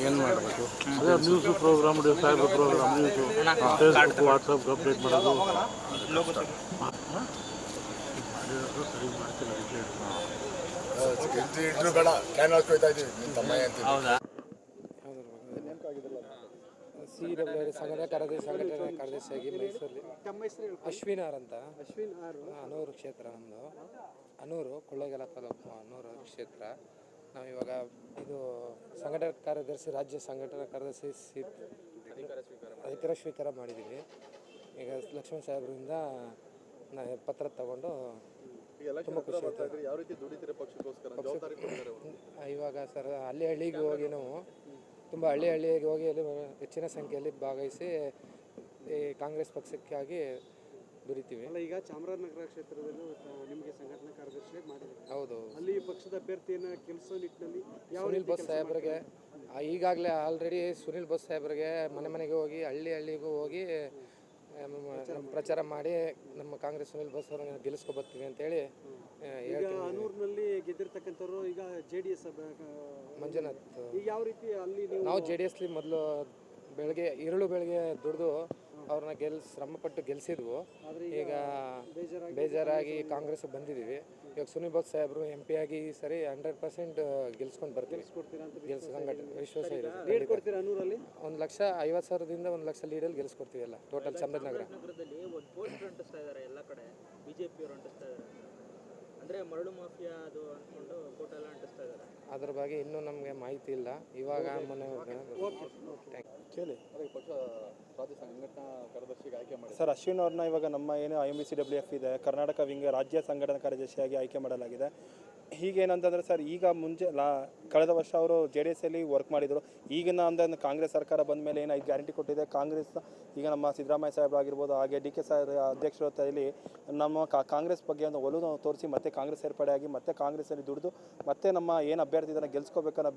ಏನು ಮಾಡಬೇಕು program program ಅಂತ ಸಿ ಸಂಘಟನೆ ಸಂಘಟನೆ ಕಾರ್ಯದರ್ಶಿಯಾಗಿ ಮೈಸೂರಲ್ಲಿ ಅಶ್ವಿನ್ ಆರ್ ಅಂತ. ಅಶ್ವಿನ್ ಅನೂರು ಕ್ಷೇತ್ರ ಅನೂರು ಕೊಳ್ಳೇಗಾಲ ತಾಲೂಕು ಅನೂರು ಕ್ಷೇತ್ರ. ನಾವು ಇವಾಗ ಇದು ಸಂಘಟನಾ ಕಾರ್ಯದರ್ಶಿ ರಾಜ್ಯ ಸಂಘಟನಾ ಕಾರ್ಯದರ್ಶಿ ಸಿ ಅಧಿಕಾರ ಸ್ವೀಕಾರ ಮಾಡಿದ್ದೀವಿ. ಈಗ ಲಕ್ಷ್ಮಣ ಸಾಹೇಬ್ರಿಂದ ನಾ ಪತ್ರ ತಗೊಂಡು ತುಂಬ ಖುಷಿ ಆಯ್ತು ಇವಾಗ ಸರ್ ಹಳ್ಳಿ ಹಳ್ಳಿಗೆ ಹೋಗಿ ನಾವು ತುಂಬ ಹಳ್ಳಿ ಹಳ್ಳಿಗೆ ಹೋಗಿ ಅಲ್ಲಿ ಹೆಚ್ಚಿನ ಸಂಖ್ಯೆಯಲ್ಲಿ ಭಾಗವಹಿಸಿ ಈ ಕಾಂಗ್ರೆಸ್ ಪಕ್ಷಕ್ಕಾಗಿ ದುಡಿತೀವಿ ಅಲ್ಲ ಈಗ ಚಾಮರಾಜನಗರ ಕ್ಷೇತ್ರದಲ್ಲೂ ನಿಮಗೆ ಸಂಘಟನಾ ಕಾರ್ಯದರ್ಶಿ ಮಾಡಿದ್ದಾರೆ. ಹೌದು. ಅಲ್ಲಿ ಪಕ್ಷದ ಅಭ್ಯರ್ಥಿಯನ್ನು ಕೆಲಸ ನಿಟ್ಟಿನಲ್ಲಿ ಯಾವ ಸುನಿಲ್ ಬಸ್ ಸಾಹೇಬ್ರಿಗೆ ಈಗಾಗಲೇ ಆಲ್ರೆಡಿ ಸುನಿಲ್ ಬಸ್ ಸಾಹೇಬ್ರಿಗೆ ಮನೆ ಮನೆಗೆ ಹೋಗಿ ಹಳ್ಳಿ ಹಳ್ಳಿಗೂ ಹೋಗಿ ಪ್ರಚಾರ ಮಾಡಿ. ನಮ್ಮ ಕಾಂಗ್ರೆಸ್ ಸುನಿಲ್ ಬಸ್ ಅವ್ರನ್ನ ಗೆಲ್ಲಿಸ್ಕೊ ಬರ್ತೀವಿ ಅಂತೇಳಿ ಹೇಳಿ ಈಗ ಅನೂರ್ನಲ್ಲಿ ಗೆದ್ದಿರ್ತಕ್ಕಂಥವ್ರು ಈಗ ಜೆ ಡಿ ಎಸ್ ಮಂಜುನಾಥ್. ಈಗ ಯಾವ ರೀತಿ ಅಲ್ಲಿ ನೀವು ನಾವು ಜೆ ಡಿ ಎಸ್ಲಿ ಮೊದಲು ಬೆಳಗ್ಗೆ ಇರುಳು ಬೆಳಗ್ಗೆ ದುಡಿದು ಅವ್ರನ್ನ ಗೆಲ್ ಶ್ರಮಪಟ್ಟು ಗೆಲ್ಸಿದ್ವು. ಈಗ ಬೇಜಾರಾಗಿ ಕಾಂಗ್ರೆಸ್ ಬಂದಿದ್ದೀವಿ. ಇವಾಗ ಸುನಿಲ್ ಸಾಹೇಬ್ರು ಸಾಹೇಬರು ಎಂ ಪಿ ಆಗಿ ಸರಿ ಹಂಡ್ರೆಡ್ ಪರ್ಸೆಂಟ್ ಗೆಲ್ಸ್ಕೊಂಡು ಬರ್ತೀವಿ. ಗೆಲ್ಸ ಸಂಘಟನೆ ವಿಶ್ವಾಸ ಇದೆ. ಒಂದು ಲಕ್ಷ ಐವತ್ತು ಸಾವಿರದಿಂದ ಒಂದು ಲಕ್ಷ ಲೀಡಲ್ಲಿ ಗೆಲ್ಸ್ಕೊಡ್ತೀವಿ ಎಲ್ಲ ಟೋಟಲ್ ಚಾಮರಾಜನಗರ ಅಂದ್ರೆ ಮರಳು ಮಾಫಿಯಾ ಅದು ಅನ್ಕೊಂಡು ಫೋಟೋ ಎಲ್ಲ ಅಂಟಿಸ್ತಾ ಇದ್ದಾರೆ. ಅದ್ರ ಬಗ್ಗೆ ಇನ್ನೂ ನಮಗೆ ಮಾಹಿತಿ ಇಲ್ಲ. ಇವಾಗ ಮೊನ್ನೆ ಥ್ಯಾಂಕ್ ಅದೇ ಪಕ್ಷ ರಾಜ್ಯ ಸಂಘಟನಾ ಕಾರ್ಯದರ್ಶಿಗೆ ಆಯ್ಕೆ ಮಾಡಿ ಸರ್ ಅಶ್ವಿನ್ ಅವ್ರನ್ನ ಇವಾಗ ನಮ್ಮ ಏನು I M B C W F ಇದೆ ಕರ್ನಾಟಕ ವಿಂಗ್ ರಾಜ್ಯ ಸಂಘಟನಾ ಕಾರ್ಯದರ್ಶಿಯಾಗಿ ಆಯ್ಕೆ ಮಾಡಲಾಗಿದೆ. ಹೀಗೇನಂತಂದರೆ ಸರ್, ಈಗ ಮುಂಚೆ ಲಾ, ಕಳೆದ ವರ್ಷ ಅವರು ಜೆ ಡಿ ಎಸ್ಸಲ್ಲಿ ವರ್ಕ್ ಮಾಡಿದರು. ಈಗಿನ ಅಂದರೆ ಕಾಂಗ್ರೆಸ್ ಸರ್ಕಾರ ಬಂದ ಮೇಲೆ ಏನು ಐದು ಗ್ಯಾರಂಟಿ ಕೊಟ್ಟಿದೆ. ಕಾಂಗ್ರೆಸ್ ಈಗ ನಮ್ಮ ಸಿದ್ದರಾಮಯ್ಯ ಸಾಹೇಬ್ ಆಗಿರ್ಬೋದು, ಹಾಗೆ ಡಿ ಕೆ ಸಾಹೇಬ್ ಅಧ್ಯಕ್ಷರಲ್ಲಿ ನಮ್ಮ ಕಾ- ಕಾಂಗ್ರೆಸ್ ಬಗ್ಗೆ ಒಂದು ಒಲವು ತೋರಿಸಿ ಮತ್ತೆ ಕಾಂಗ್ರೆಸ್ ಸೇರ್ಪಡೆಯಾಗಿ ಮತ್ತೆ ಕಾಂಗ್ರೆಸ್ಸಲ್ಲಿ ದುಡಿದು ಮತ್ತೆ ನಮ್ಮ ಏನು ಅಭ್ಯರ್ಥಿ ಇದನ್ನು ಗೆಲ್ಸ್ಕೋಬೇಕನ್ನೋ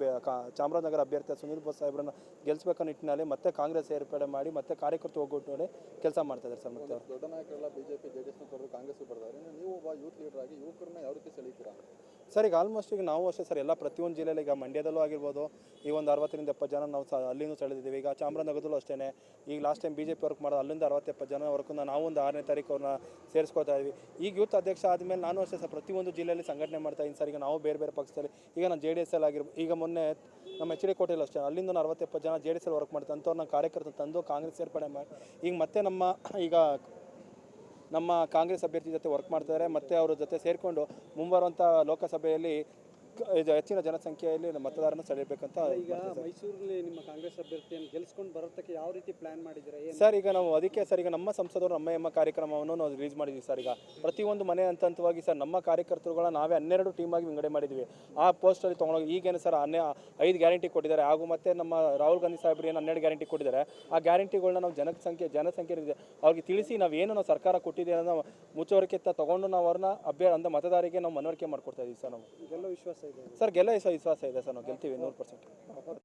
ಚಾಮರಾಜನಗರ ಅಭ್ಯರ್ಥಿ ಸುನೀಲ್ ಬೋಸ್ ಸಾಹೇಬ್ರನ್ನ ಗೆಲ್ಸ್ಬೇಕನ್ನ ನಿಟ್ಟಿನಲ್ಲಿ ಮತ್ತೆ ಕಾಂಗ್ರೆಸ್ ಸೇರ್ಪಡೆ ಮಾಡಿ ಮತ್ತೆ ಕಾರ್ಯಕರ್ತರು ಒಗ್ಗಟ್ಟು ಕೆಲಸ ಮಾಡ್ತಾ ಇದ್ದಾರೆ ಸರ್ ಮತ್ತೆ ದೊಡ್ಡ ನಾಯಕರೆಲ್ಲ ಬಿಜೆಪಿ ಜೆ ಡಿ ಎಸ್ನ ತೊರೆದು ಕಾಂಗ್ರೆಸ್ ಬರ್ತಾರೆ ನೀವು ಯೂತ್ ಲೀಡರ್ ಆಗಿ ಯುವಕರನ್ನ ಯಾವ ರೀತಿ ಸೆಳೀತೀರಾ ಸರ್ ಈಗ ಆಲ್ಮೋಸ್ಟ್ ಈಗ ನಾವು ಅಷ್ಟೇ ಸರ್ ಎಲ್ಲ ಪ್ರತಿಯೊಂದು ಜಿಲ್ಲೆಯಲ್ಲಿ ಈಗ ಮಂಡ್ಯದಲ್ಲೂ ಆಗಿರ್ಬೋದು ಈ ಒಂದು ಅರವತ್ತರಿಂದ ಎಪ್ಪತ್ತು ಜನ ನಾವು ಸ ಅಲ್ಲಿಂದ ಸೆಳೆದಿದ್ದೀವಿ. ಈಗ ಚಾಮರಾಜನಗರದಲ್ಲೂ ಅಷ್ಟೇ ಈಗ last time B J P work ಮಾಡೋದು ಅಲ್ಲಿಂದ ಅರವತ್ತೆಪ್ಪತ್ತು ಜನ ಜನವರೆಗೂ ನಾವು ಒಂದು ಆರನೇ ತಾರೀಕು ಅವ್ರನ್ನ ಸೇರಿಸ್ಕೊತಾ ಇದ್ವಿ. ಈಗ ಯೂತ್ ಅಧ್ಯಕ್ಷ ಆದಮೇಲೆ ನಾನು ಅಷ್ಟೇ ಸರ್ ಪ್ರತಿಯೊಂದು ಜಿಲ್ಲೆಯಲ್ಲಿ ಸಂಘಟನೆ ಮಾಡ್ತಾ ಇದ್ದೀನಿ ಸರ್ ಈಗ ನಾವು ಬೇರೆ ಬೇರೆ ಪಕ್ಷದಲ್ಲಿ, ಈಗ ನಾನು ಜೆ ಡಿ ಎಸ್ ಅಲ್ಲಿ ಆಗಿರ್ಬೋದು ಈಗ ಮೊನ್ನೆ ನಮ್ಮ ಎಚ್ ಡಿ ಕೋಟೆಯಲ್ಲಿ ಅಷ್ಟೇ, ಅಲ್ಲಿಂದ ನಾನು ಅರವತ್ತು ಎಪ್ಪತ್ತು ಜನ ಜೆ ಡಿ ಎಸ್ ಅಲ್ಲಿ ವರ್ಕ್ ಮಾಡ್ತಾ ಅಂಥವ್ರನ್ನ ಕಾರ್ಯಕರ್ತರು ತಂದು ಕಾಂಗ್ರೆಸ್ ಸೇರ್ಪಡೆ ಮಾಡಿ, ಈಗ ಮತ್ತೆ ನಮ್ಮ, ಈಗ ನಮ್ಮ ಕಾಂಗ್ರೆಸ್ ಅಭ್ಯರ್ಥಿ ಜೊತೆ ವರ್ಕ್ ಮಾಡ್ತಾರೆ ಮತ್ತೆ ಅವರ ಜೊತೆ ಸೇರಿಕೊಂಡು ಮುಂಬರುವಂಥ ಲೋಕಸಭೆಯಲ್ಲಿ ಇದು ಹೆಚ್ಚಿನ ಜನಸಂಖ್ಯೆಯಲ್ಲಿ ಮತದಾರನ ಸೆಳೆಯಬೇಕಂತ ಈಗ ಮೈಸೂರಲ್ಲಿ ನಿಮ್ಮ ಕಾಂಗ್ರೆಸ್ ಅಭ್ಯರ್ಥಿಯನ್ನು ಗೆಲ್ಸ್ಕೊಂಡು ಬರೋದಕ್ಕೆ ಯಾವ ರೀತಿ ಪ್ಲಾನ್ ಮಾಡಿದ್ದೀರಾ? ಸರ್ ಈಗ ನಾವು ಅದಕ್ಕೆ ಸರ್ ಈಗ ನಮ್ಮ ಸಂಸದರು ನಮ್ಮ ಎಮ್ಮ ಕಾರ್ಯಕ್ರಮವನ್ನು ನಾವು ರಿಲೀಸ್ ಮಾಡಿದ್ವಿ ಸರ್. ಈಗ ಪ್ರತಿಯೊಂದು ಮನೆ ಹಂತ ಹಂತವಾಗಿ ಸರ್ ನಮ್ಮ ಕಾರ್ಯಕರ್ತರುಗಳ ನಾವೇ ಹನ್ನೆರಡು ಟೀಮಾಗಿ ವಿಂಗಡೆ ಮಾಡಿದ್ವಿ. ಆ ಪೋಸ್ಟಲ್ಲಿ ತೊಗೊಂಡೋಗಿ ಈಗೇನು ಸರ್ ಹನ್ನೆ ಐದು ಗ್ಯಾರಂಟಿ ಕೊಟ್ಟಿದ್ದಾರೆ. ಹಾಗೂ ಮತ್ತೆ ನಮ್ಮ ರಾಹುಲ್ ಗಾಂಧಿ ಸಾಹೇಬ್ರು ಏನು ಹನ್ನೆರಡು ಗ್ಯಾರಂಟಿ ಕೊಟ್ಟಿದ್ದಾರೆ. ಆ ಗ್ಯಾರಂಟಿಗಳನ್ನ ನಾವು ಜನಸಂಖ್ಯೆ ಜನಸಂಖ್ಯೆ ಅವ್ರಿಗೆ ತಿಳಿಸಿ ನಾವೇನು ನಾವು ಸರ್ಕಾರ ಕೊಟ್ಟಿದೆ ಅನ್ನೋ ಮುಚ್ಚುವರಿಕೆ ತಗೊಂಡು ನಾವು ಅವ್ರನ್ನ ಅಭ್ಯರ್ಥಿ ಮತದಾರಿಗೆ ಮತದಾರರಿಗೆ ನಾವು ಮನವರಿಕೆ ಮಾಡ್ಕೊಡ್ತಾ ಇದ್ದೀವಿ ಸರ್ ನಾವು. ಗೆಲ್ಲೋ ವಿಶ್ವಾಸ ಸರ್ ಗೆಲ್ಲ ವಿಶ್ವಾಸ ಇದೆ ಸರ್ ನಾವು ಗೆಲ್ತೀವಿ ನೂರು ಪರ್ಸೆಂಟ್.